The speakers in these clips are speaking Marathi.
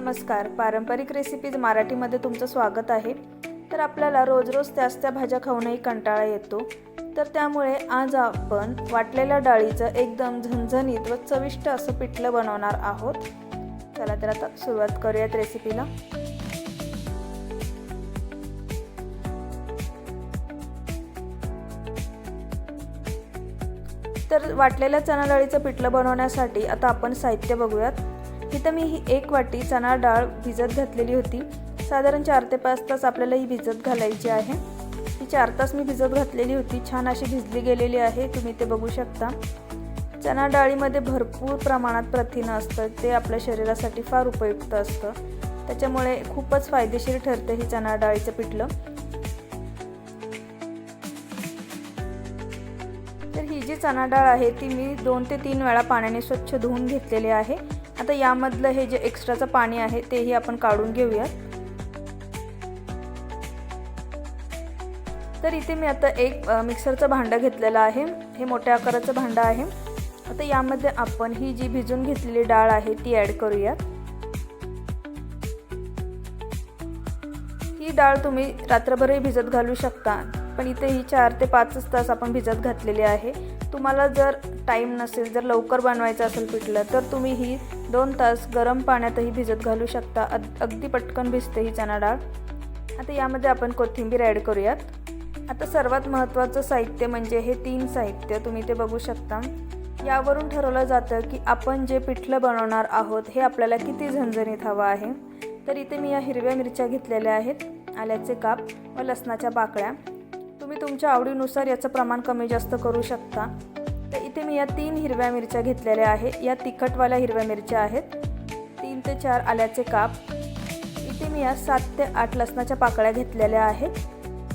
नमस्कार. पारंपरिक रेसिपीज मराठीमध्ये तुमचं स्वागत आहे. तर आपल्याला रोज रोज त्याच त्या भाज्या खाऊनही कंटाळा येतो. तर त्यामुळे आज आपण वाटलेल्या डाळीचं एकदम झणझणीत व चविष्ट असं पिठलं बनवणार आहोत. चला तर आता सुरुवात करूयात रेसिपीला तर वाटलेल्या चणा डाळीचं पिठलं बनवण्यासाठी आता आपण साहित्य बघूयात. तिथं मी ही एक वाटी चणा डाळ भिजत घातलेली होती. साधारण चार ते पाच तास आपल्याला ही भिजत घालायची आहे. ही चार तास मी भिजत घातलेली होती. छान अशी भिजली गेलेली आहे. तुम्ही ते बघू शकता. चणा डाळीमध्ये भरपूर प्रमाणात प्रथिनं असतं. ते आपल्या शरीरासाठी फार उपयुक्त असतं. त्याच्यामुळे खूपच फायदेशीर ठरते ही चणा डाळीचं पिठलं. तर ही जी चणा डाळ आहे ती मी दोन ते तीन वेळा पाण्याने स्वच्छ धुवून घेतलेली आहे. आता यामधलं हे जे एक्स्ट्राचं पाणी आहे तेही आपण काढून घेऊयात. तर इथे मी आता एक मिक्सरचं भांडं घेतलेलं आहे. हे मोठ्या आकाराचं भांडं आहे. आता यामध्ये आपण ही जी भिजून घेतलेली डाळ आहे ती ॲड करूयात. ही डाळ तुम्ही रात्रभरही भिजत घालू शकता पण इथे ही चार ते पाचच तास आपण भिजत घातलेली आहे. तुम्हाला जर टाईम नसेल जर लवकर बनवायचं असेल पिठलं तर तुम्ही ही दोन तास गरम पाण्यातही भिजत घालू शकता. अग अगदी पटकन भिजते ही चणा डाळ. आता यामध्ये आपण कोथिंबीर ॲड करूयात. आता सर्वात महत्त्वाचं साहित्य म्हणजे हे तीन साहित्य तुम्ही ते बघू शकता. यावरून ठरवलं जातं की आपण जे पिठलं बनवणार आहोत हे आपल्याला किती झणझणीत हवं आहे. तर इथे मी या हिरव्या मिरच्या घेतलेल्या आहेत. आल्याचे काप व लसणाच्या बाकळ्या. तुम्ही तुमच्या आवडीनुसार याचं प्रमाण कमी जास्त करू शकता. तर इथे मी या तीन हिरव्या मिरच्या घेतलेल्या आहे या तिखटवाल्या हिरव्या मिरच्या आहेत. तीन ते चार आल्याचे काप. इथे मी या सात ते आठ लसणाच्या पाकळ्या घेतलेल्या आहेत.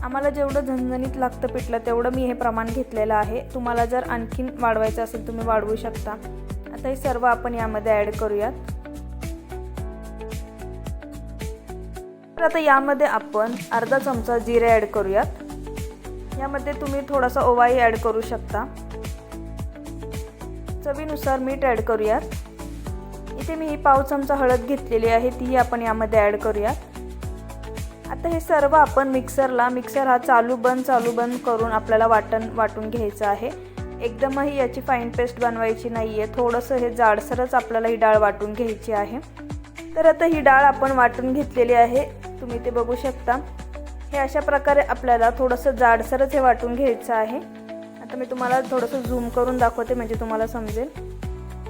आम्हाला जेवढं झणझणीत लागतं पिठलं तेवढं मी हे प्रमाण घेतलेलं आहे. तुम्हाला जर आणखीन वाढवायचं असेल तुम्ही वाढवू शकता. आता हे सर्व आपण यामध्ये ॲड करूयात. तर आता यामध्ये आपण अर्धा चमचा जिरे ॲड करूयात. यामध्ये तुम्ही थोडासा ओवाही ॲड करू शकता. चवीनुसार मीठ ॲड करूयात. इथे मी ही पाव चमचा हळद घेतलेली आहे तीही आपण यामध्ये ॲड करूयात. आता हे सर्व आपण मिक्सरला मिक्सर हा चालू बंद चालू बंद करून आपल्याला वाटण वाटून घ्यायचं आहे. एकदमही याची फाईन पेस्ट बनवायची नाही आहे थोडंसं हे जाडसरच आपल्याला ही डाळ वाटून घ्यायची आहे. तर आता ही डाळ आपण वाटून घेतलेली आहे तुम्ही ते बघू शकता. हे अशा प्रकारे आपल्याला थोडंसं जाडसरच हे वाटून घ्यायचं आहे. आता मी तुम्हाला थोडंसं झूम करून दाखवते म्हणजे तुम्हाला समजेल.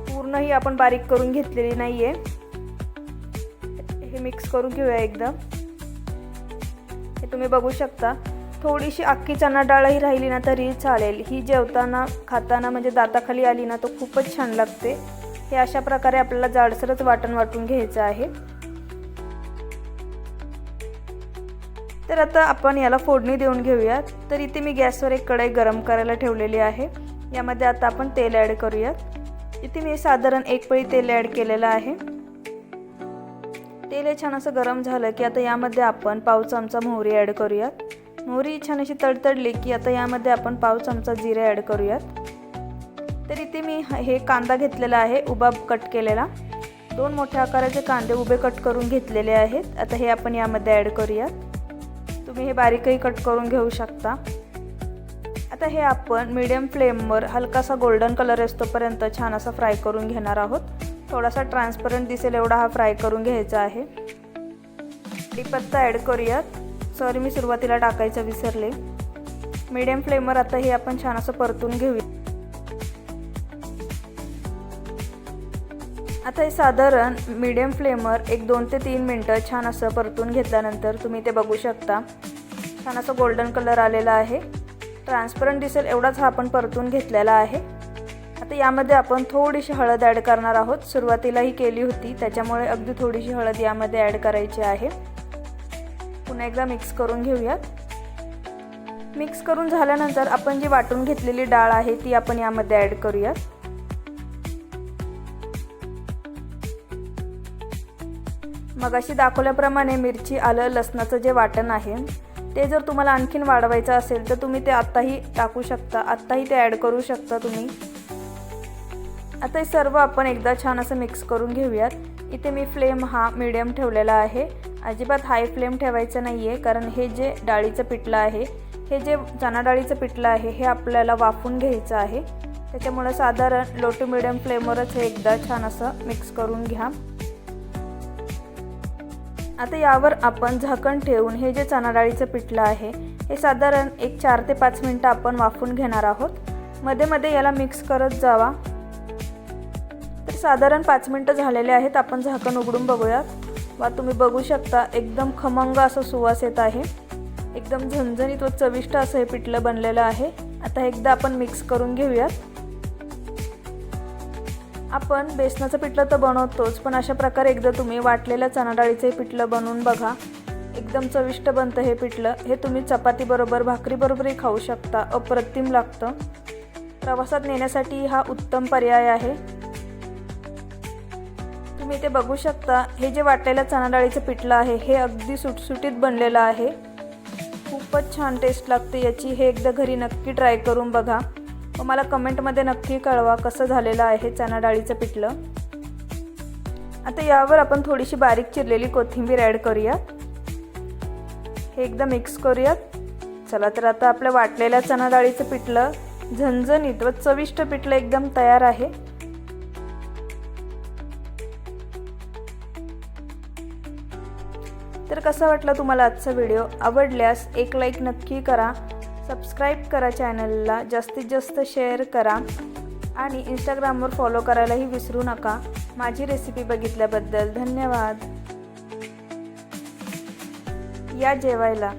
पूर्णही आपण बारीक करून घेतलेली नाही आहे हे मिक्स करून घेऊया एकदम हे तुम्ही बघू शकता. थोडीशी अख्खी चणा डाळही राहिली ना तरी चालेल. ही जेवताना खाताना म्हणजे दाताखाली आली ना तो खूपच छान लागते. हे अशा प्रकारे आपल्याला जाडसरच वाटण वाटून घ्यायचं आहे. तर आता आपण याला फोडणी देऊन घेऊयात. तर इथे मी गॅसवर एक कढई गरम करायला ठेवलेली आहे. यामध्ये आता आपण तेल ॲड करूयात. इथे मी साधारण एक पळी तेल ॲड केलेलं आहे. तेल हे छान असं गरम झालं की आता यामध्ये आपण पाव चमचा मोहरी ॲड करूयात. मोहरी छान अशी तडतडली की आता यामध्ये आपण पाव चमचा जिरे ॲड करूयात. तर इथे मी हे कांदा घेतलेला आहे उभा कट केलेला. दोन मोठ्या आकाराचे कांदे उभे कट करून घेतलेले आहेत. आता हे आपण यामध्ये ॲड करूयात. तुम्ही हे बारीकही कट करून घेऊ शकता. आता हे आपण मीडियम फ्लेमवर हलकासा गोल्डन कलर असतोपर्यंत छान असा फ्राय करून घेणार आहोत. थोडासा ट्रान्सपरंट दिसेल एवढा हा फ्राय करून घ्यायचा आहे. कढीपत्ता ॲड करूयात. सॉरी मी सुरुवातीला टाकायचं विसरले. मीडियम फ्लेमवर आता हे आपण छान असं परतून घेऊ. आता हे साधारण मीडियम फ्लेमवर एक दोन ते तीन मिनटं छान असं परतून घेतल्यानंतर तुम्ही ते बघू शकता. छान असं गोल्डन कलर आलेला आहे. ट्रान्सपरंट दिसेल एवढाच हा आपण परतून घेतलेला आहे. आता यामध्ये आपण थोडीशी हळद ॲड करणार आहोत. सुरुवातीलाही केली होती त्याच्यामुळे अगदी थोडीशी हळद यामध्ये ॲड करायची आहे. पुन्हा एकदा मिक्स करून घेऊयात. मिक्स करून झाल्यानंतर आपण जी वाटून घेतलेली डाळ आहे ती आपण यामध्ये ॲड करूयात. मगाशी दाखवल्याप्रमाणे मिरची आलं लसणाचं जे वाटण आहे ते जर तुम्हाला आणखीन वाढवायचं असेल तर तुम्ही ते आत्ताही टाकू शकता. आत्ताही ते ॲड करू शकता तुम्ही. आता हे सर्व आपण एकदा छान असं मिक्स करून घेऊयात. इथे मी फ्लेम हा मीडियम ठेवलेला आहे. अजिबात हाय फ्लेम ठेवायचं नाही आहे कारण हे जे डाळीचं पिठलं आहे हे जे चणा डाळीचं पिठलं आहे हे आपल्याला वाफून घ्यायचं आहे. त्याच्यामुळं साधारण लो टू मिडियम फ्लेमवरच हे एकदा छान असं मिक्स करून घ्या. आता यावर आपण झाकण ठेवून हे जे चणा डाळीचं पिठलं आहे हे साधारण एक चार ते पाच मिनटं आपण वाफून घेणार आहोत. मध्ये मध्ये याला मिक्स करत जावा. तर साधारण पाच मिनटं झालेले आहेत आपण झाकण उघडून बघूयात. वा तुम्ही बघू शकता एकदम खमंग असं सुवास येत आहे. एकदम झणझणीत व चविष्ट असं हे पिठलं बनलेलं आहे. आता एकदा आपण मिक्स करून घेऊयात. आपण बेसनाचं पिठलं तर बनवतोच पण अशा प्रकारे एकदा तुम्ही वाटलेल्या चणा डाळीचं पिठलं बनवून बघा. एकदम चविष्ट बनतं हे पिठलं. हे तुम्ही चपातीबरोबर भाकरीबरोबरही खाऊ शकता. अप्रतिम लागतं. प्रवासात नेण्यासाठी हा उत्तम पर्याय आहे. तुम्ही ते बघू शकता हे जे वाटलेलं चणा डाळीचं पिठलं आहे हे अगदी सुटसुटीत बनलेलं आहे. खूपच छान टेस्ट लागते याची. हे एकदा घरी नक्की ट्राय करून बघा. व मला कमेंटमध्ये नक्की कळवा कसं झालेलं आहे चणा डाळीचं पिठलं. आता यावर आपण थोडीशी बारीक चिरलेली कोथिंबीर ॲड करूयात. हे एकदा मिक्स करूयात. चला तर आता आपल्या वाटलेल्या चणा डाळीचं पिठलं झणझणीत व चविष्ट पिठलं एकदम तयार आहे. तर कसा वाटला तुम्हाला आजचा व्हिडिओ? आवडल्यास एक लाईक नक्की करा. सबस्क्राईब करा चॅनलला जास्तीत जास्त शेअर करा. आणि इंस्टाग्रामवर फॉलो करायलाही विसरू नका. माझी रेसिपी बघितल्याबद्दल धन्यवाद. या जेवायला.